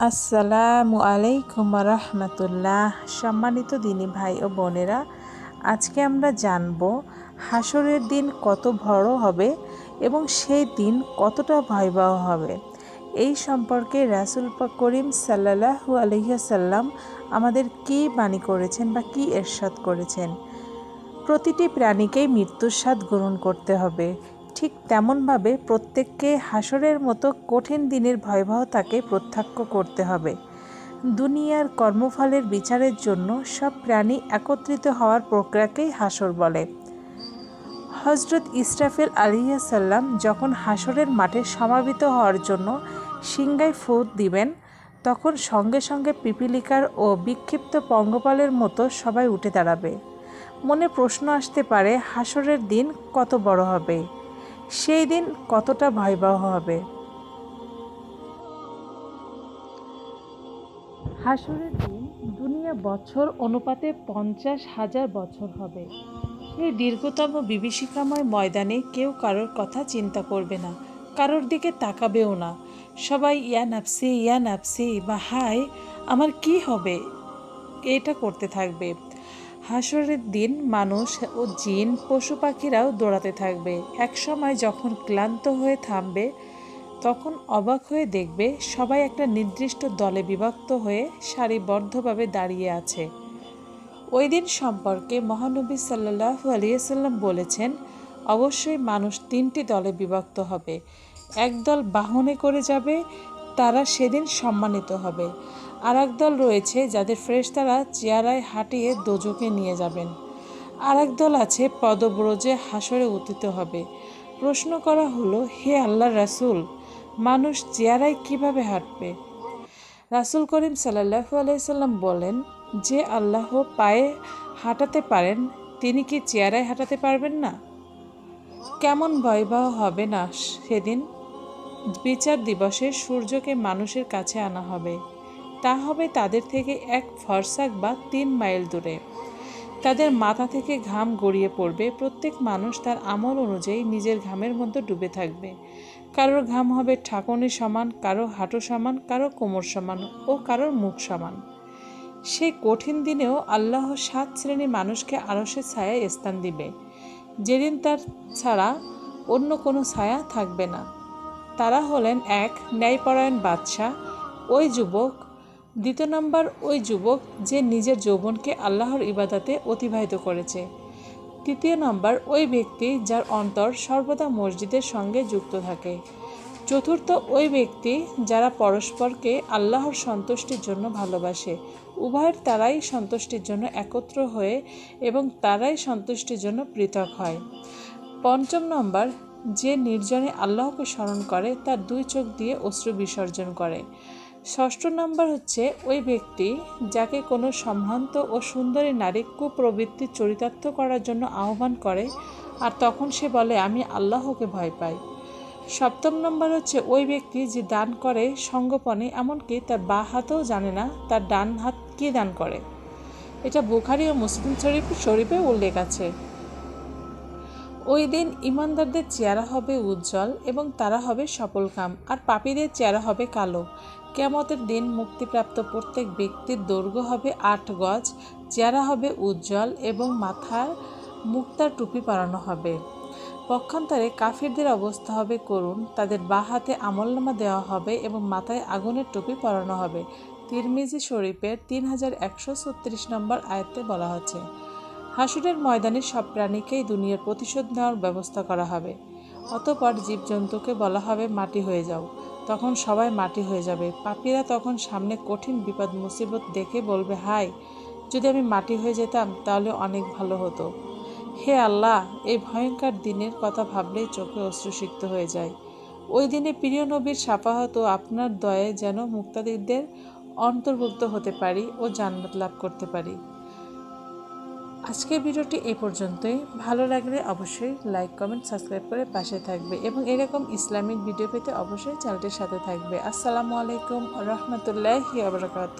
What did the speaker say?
আসসালামু আলাইকুম রহমতুল্লাহ। সম্মানিত দিনী ভাই ও বোনেরা, আজকে আমরা জানব হাসরের দিন কত বড় হবে এবং সেই দিন কতটা ভয়াবহ হবে। এই সম্পর্কে রাসুল করিম সাল্লাহু আলহিহাসাল্লাম আমাদের কী বাণী করেছেন বা কী এরশাদ করেছেন? প্রতিটি প্রাণীকেই মৃত্যুর স্বাদ গ্রহণ করতে হবে। ঠিক তেমনভাবে প্রত্যেককে হাসরের মতো কঠিন দিনের ভয়াবহতাকে প্রত্যাখ্য করতে হবে। দুনিয়ার কর্মফলের বিচারের জন্য সব প্রাণী একত্রিত হওয়ার প্রক্রিয়াকেই হাসর বলে। হজরত ইসরাফিল আলিয়াসাল্লাম যখন হাসরের মাঠে সমাবেত হওয়ার জন্য সিংগায় ফুট দিবেন, তখন সঙ্গে সঙ্গে পিপিলিকার ও বিক্ষিপ্ত পঙ্গপালের মতো সবাই উঠে দাঁড়াবে। মনে প্রশ্ন আসতে পারে, হাসরের দিন কত বড় হবে? সেই দিন কতটা ভয়াবহ হবে? হাসরের দিন দুনিয়া বছর অনুপাতে পঞ্চাশ হাজার বছর হবে। এই দীর্ঘতম বিভীষিকাময় ময়দানে কেউ কারোর কথা চিন্তা করবে না, কারোর দিকে তাকাবেও না। সবাই, ইয়া নাপসি ইয়া নাপসি বা হাই আমার কি হবে? এটা করতে থাকবে। হাসরের দিন মানুষ ও জিন পশু পাখিরাও দৌড়াতে থাকবে। একসময় যখন ক্লান্ত হয়ে থামবে, তখন অবাক হয়ে দেখবে সবাই একটা নির্দিষ্ট দলে বিভক্ত হয়ে সারিবদ্ধভাবে দাঁড়িয়ে আছে। ওই দিন সম্পর্কে মহানবী সাল্লাহু আলিয়াল্লাম বলেছেন, অবশ্যই মানুষ তিনটি দলে বিভক্ত হবে। একদল বাহনে করে যাবে, তারা সেদিন সম্মানিত হবে। আর দল রয়েছে যাদের ফ্রেশতারা চেয়ারায় হাঁটিয়ে দোজোকে নিয়ে যাবেন। আর দল আছে পদব্রজে হাসরে উত্থিত হবে। প্রশ্ন করা হলো, হে আল্লাহ রাসুল, মানুষ চেয়ারায় কীভাবে হাঁটবে? রাসুল করিম সাল্লাহু আলাইসাল্লাম বলেন, যে আল্লাহ পায়ে হাঁটাতে পারেন, তিনি কি চেয়ারায় হাঁটাতে পারবেন না? কেমন ভয়বাহ হবে না সেদিন? বিচার দিবসে সূর্যকে মানুষের কাছে আনা হবে। তা হবে তাদের থেকে এক ফরসাক বা তিন মাইল দূরে। তাদের মাথা থেকে ঘাম গড়িয়ে পড়বে। প্রত্যেক মানুষ তার আমল অনুযায়ী নিজের ঘামের মধ্যে ডুবে থাকবে। কারোর ঘাম হবে ঠাকুনি সমান কারও হাঁটু সমান কারও কোমর সমান ও কারোর মুখ সমান। সেই কঠিন দিনেও আল্লাহ সাত শ্রেণির মানুষকে আরসে ছায়া স্থান দিবে। যেদিন তার ছাড়া অন্য কোনো ছায়া থাকবে না। তারা হলেন এক ন্যায়পরায়ণ বাদশাহ। ওই যুবক দ্বিতীয় নম্বর, ওই যুবক যে নিজের যৌবনকে আল্লাহর ইবাদাতে অতিবাহিত করেছে। তৃতীয় নম্বর, ওই ব্যক্তি যার অন্তর সর্বদা মসজিদের সঙ্গে যুক্ত থাকে। চতুর্থ, ওই ব্যক্তি যারা পরস্পরকে আল্লাহর সন্তুষ্টির জন্য ভালোবাসে, উভয়ের তারাই সন্তুষ্টির জন্য একত্র হয়ে এবং তারাই সন্তুষ্টির জন্য পৃথক হয়। পঞ্চম নম্বর, যে নির্জনে আল্লাহকে স্মরণ করে, তার দুই চোখ দিয়ে অশ্রু বিসর্জন করে। ষষ্ঠ নম্বর হচ্ছে, ওই ব্যক্তি যাকে কোনো সম্ভ্রান্ত ও সুন্দরী নারী কুপ্রবৃত্তি চরিতার্থ করার জন্য আহ্বান করে আর তখন সে বলে, আমি আল্লাহকে ভয় পাই। সপ্তম নম্বর হচ্ছে, ওই ব্যক্তি যে দান করে সঙ্গপনে, এমনকি তার বা হাতেও জানে না, তার ডান হাত কী দান করে? এটা বুখারি ও মুসলিম শরীফ শরীফে উল্লেখ আছে। ওই দিন ইমানদারদের চেহারা হবে উজ্জ্বল এবং তারা হবে সফলকাম, আর পাপীদের চেহারা হবে কালো। কেমতের দিন মুক্তিপ্রাপ্ত প্রত্যেক ব্যক্তির দৈর্ঘ্য হবে আট গজ, চেহারা হবে উজ্জ্বল এবং মাথার মুক্তার টুপি পরানো হবে। পক্ষান্তরে কাফিরদের অবস্থা হবে করুন তাদের বা হাতে আমলনামা দেওয়া হবে এবং মাথায় আগুনের টুপি পরানো হবে। তিরমিজি শরীফের তিন হাজার একশো ছত্রিশ নম্বর আয়ত্তে বলা হচ্ছে, হাসুরের ময়দানে সব প্রাণীকেই দুনিয়ার প্রতিশোধ নেওয়ার ব্যবস্থা করা হবে। অতপর জীবজন্তুকে বলা হবে, মাটি হয়ে যাও। তখন সবাই মাটি হয়ে যাবে। পাপিরা তখন সামনে কঠিন বিপদ মুসিবত দেখে বলবে হাই যদি আমি মাটি হয়ে যেতাম, তাহলে অনেক ভালো হতো। হে আল্লাহ, এই ভয়ঙ্কর দিনের কথা ভাবলেই চোখে অশ্রুসিক্ত হয়ে যায়। ওই দিনে প্রিয় নবীর সাফাহত আপনার দয়ে যেন মুক্তাদিদের অন্তর্ভুক্ত হতে পারি ও জান্নাত লাভ করতে পারি। আজকের ভিডিওটি এই পর্যন্তই। ভালো লাগলে অবশ্যই লাইক কমেন্ট সাবস্ক্রাইব করে পাশে থাকবে এবং এরকম ইসলামিক ভিডিও পেতে অবশ্যই চ্যানেলটির সাথে থাকবে। আসসালামু আলাইকুম রহমতুল্লাহি আবরকাত